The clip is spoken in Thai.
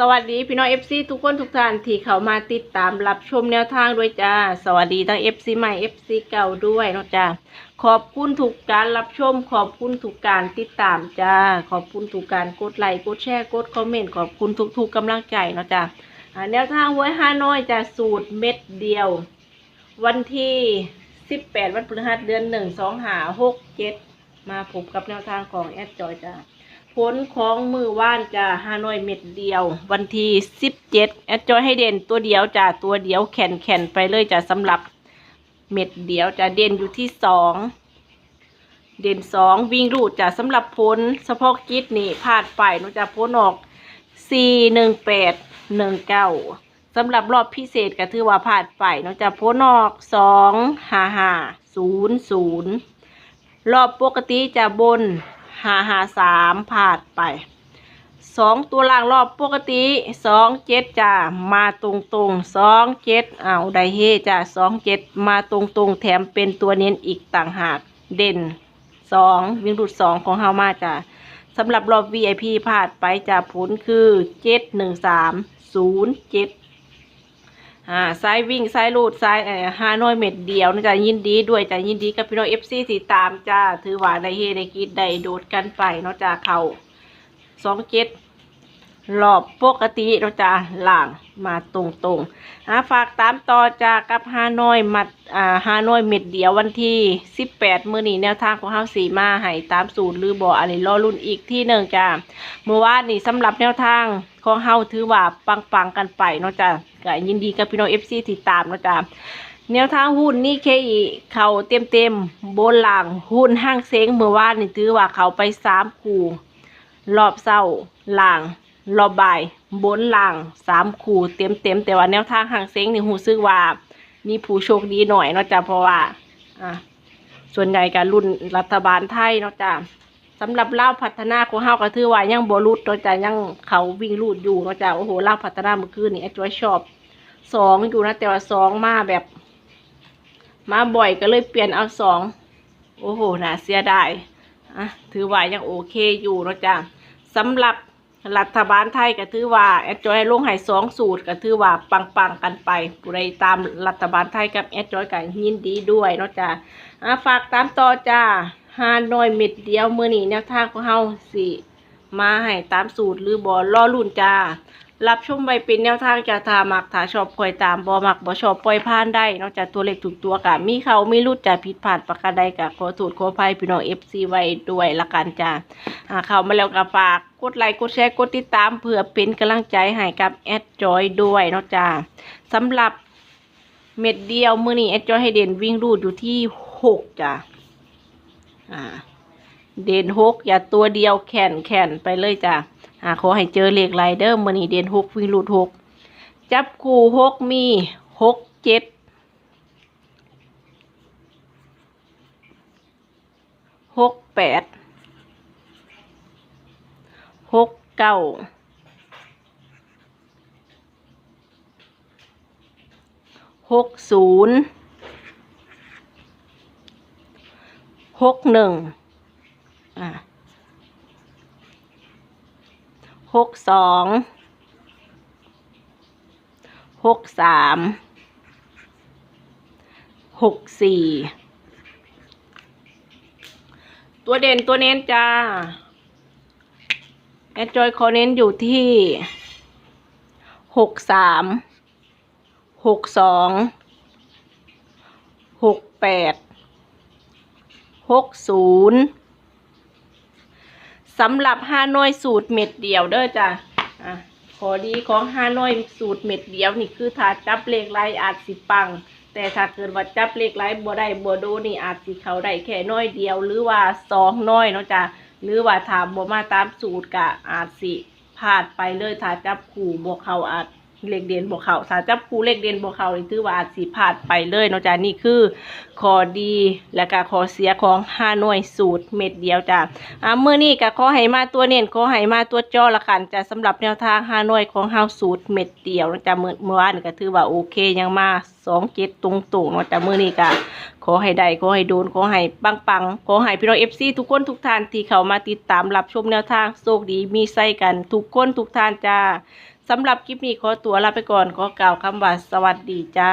สวัสดีพี่น้องเอฟซีทุกคนทุกท่านที่เข้ามาติดตามรับชมแนวทางด้วยจ้า สวัสดีทั้งเอฟซีใหม่เอฟซีเก่าด้วยนะจ้าขอบคุณทุกการรับชม ขอบคุณทุกการติดตามจ้า ขอบคุณทุกการกดไลค์กดแชร์กดคอมเมนต์ขอบคุณทุกๆกำลังใจนะจ้าแนวทางไว้ห้าน้อยจะสูตรเม็ดเดียว วันที่สิบแปดวันพฤหัสเดือนหนึ่งสองหาหกเจ็ดมาพบกับแนวทางของแอดจอยจ้า ผลของมือว่านจะฮานอยเม็ดเดียว วันที่สิบเจ็ดแอดจอยให้เด่นตัวเดียวจ้ะตัวเดียวแขนแขนไปเลยจ้ะสำหรับเม็ดเดียวจะเด่นอยู่ที่สองเด่นสองวิ่งรูดจ้ะสำหรับผลเฉพาะกิจนี่พลาดไปเนอะจะพ้นออกสี่หนึ่งแปดหนึ่งเก้าสำหรับรอบพิเศษก็ถือว่าพลาดไปเนอะจะพ้นออกสองห้าห้าศูนย์ศูนย์รอบปกติจะบน หาหาสามผ่านไปสองตัวล่างรอบปกติสองเจ็ดจ้ามาตรงตรงสองเจ็ดอ้าวไดเฮจ้าสองเจ็ดมาตรงตรงแถมเป็นตัวเน้นอีกต่างหากเด่นสองวิ่งรุดสองของเฮามาจ้าสำหรับรอบ VIP ผ่านไปจ้าผลคือเจ็ดหนึ่งสามศูนย์เจ็ด อ่าสายวิ่งสายลูดสายเอ่อฮานอยเม็ดเดียวนะจ๊ะยินดีด้วยจ้ะยินดีกับพี่น้องเอฟซีที่ตามจ้าถือว่าได้เฮได้กินได้โดดกันไปเนาะจ้าเขาสองเจ็ดรอบปกติเนาะจ้าล่าง มาตรงตรงๆอ่าฝากตามต่อจากกับฮานอยมัดอ่าฮานอยเม็ดเดียววันที่สิบแปดมื้อนี้แนวทางของเฮาสีมาให้ตามสูตรหรือบ่อันนี้รอรุ่นอีกที่หนึ่งจ้าเมื่อวานนี่สำหรับแนวทางของเฮาถือว่าปังๆกันไปเนาะจ้ะก็ยินดีกับพี่น้อง FC ที่ตามเนาะจ้ะแนวทางหุ้นนี่เคอีเขาเต็มเต็มๆบนหลังหุ้นห้างเซ้งเมื่อวานนี่ถือว่าเขาไปสามคู่รอบเศร้าหลัง รอบบ่ายบนหลังสามคู่เต็มเต็มแต่ว่าแนวทางห้างเซ้งนี่หูซึกว่า มีผู้โชคดีหน่อยเนาะจ้ะเพราะว่า อะส่วนใหญ่การรุ่นรัฐบาลไทยเนาะจ้ะสำหรับเล่าพัฒนาของเฮาก็ถือว่ายังบรุดเนาะจ้ะยังเขาวิ่งรูดอยู่เนาะจ้ะโอ้โหเล่าพัฒนาเมื่อคืนนี่ไอ้จอยชอบสองอยู่นะแต่ว่าสองมาแบบ มาบ่อยก็เลยเปลี่ยนเอาสองโอ้โหน่าเสียดายอะถือว่ายังโอเคอยู่เนาะจ้ะสำหรับ รัฐบาลไทยก็ถือว่าแอดจอยลงหายสองสูตรก็ถือว่าปังๆกันไปผู้ใดตามรัฐบาลไทยกับแอดจอยกันยินดีด้วยเนาะจ้าฝากตามต่อจ้าฮานอยเม็ดเดียวมือนี้แนวทางของเฮาสิมาให้ตามสูตรหรือบอล่อรุ่นจ้า รับชมไว้เป็นแนวทางจะทามักถ้าชอบคอยตามบอมักบอชอบปล่อยผ่านได้นอกจากตัวเลขถูกตัวกะมีเขามีรุดจะผิดพลาดประการใดกะขอโทษขอภัยพี่น้องเอฟซีไว้ด้วยละกันจ้าเข้ามาแล้วก็ฝากกดไลค์กดแชร์กดติดตามเพื่อเป็นกำลังใจให้กับแอดจอยด้วยนาะจ้าสำหรับเม็ดเดียวมือนี้แอดจอยให้เด่นวิ่งรูดอยู่ที่หกจ้าอ่า เด่นหกอย่าตัวเดียวแขนแขนไปเลยจ้ะอ่าขอให้เจอเลขไรเดอร์มือนี้เด่นหกวิ่งรูดหกจับคู่หกมีหกเจ็ดหกแปดหกเก้าหกศูนย์หกหนึ่ง อ่าหกสองหกสามหกสี่ตัวเด่นตัวเน้นจ้าแอดจอยขอเน้นอยู่ที่หกสามหกสองหกแปดหกศูนย์ สำหรับห้าน้อยสูตรเม็ดเดียวเด้อจ้ะอะขอดีของห้าน้อยสูตรเม็ดเดียวนี่คือถ้าจับเลขไรอาจสิปัง แต่ถ้าเกิดว่าจับเลขไรบ่ได้บ่โดนี่อาจสิเขาได้แค่น้อยเดียว หรือว่าสองน้อยเนาะจ้ะหรือว่าถามบ่มาตามสูตรกะอาจสิพลาดไปเลยถ้าจับขู่บ่เขาอาจ เลขเด่นบ่เขาถ้าจับคูเลขเด่นบ่เขานี่ถือว่าอาจสิพลาดไปเลยเนาะจ้ะนี่คือข้อดีและก็ข้อเสียของห้าหน่วยสูตรเม็ดเดียวจ้ะอ่าเมื่อนี้ก็ขอให้มาตัวเน้นขอให้มาตัวจอละกันจ้ะสำหรับแนวทางห้าหน่วยของเฮาสูตรเม็ดเดียวนะจ้ะเมื่อเมื่อวานก็ถือว่าโอเคยังมาสองเจ็ดตรงๆเนาะจ้ะเมื่อนี้ก็ขอให้ได้ขอให้โดนขอให้ปังๆขอให้พี่น้องเอฟซีทุกคนทุกท่านที่เข้ามาติดตามรับชมแนวทางโชคดีมีไส้กันทุกคนทุกท่านจ้า สำหรับคลิปนี้ขอตัวลาไปก่อนขอกล่าวคำว่าสวัสดีจ้า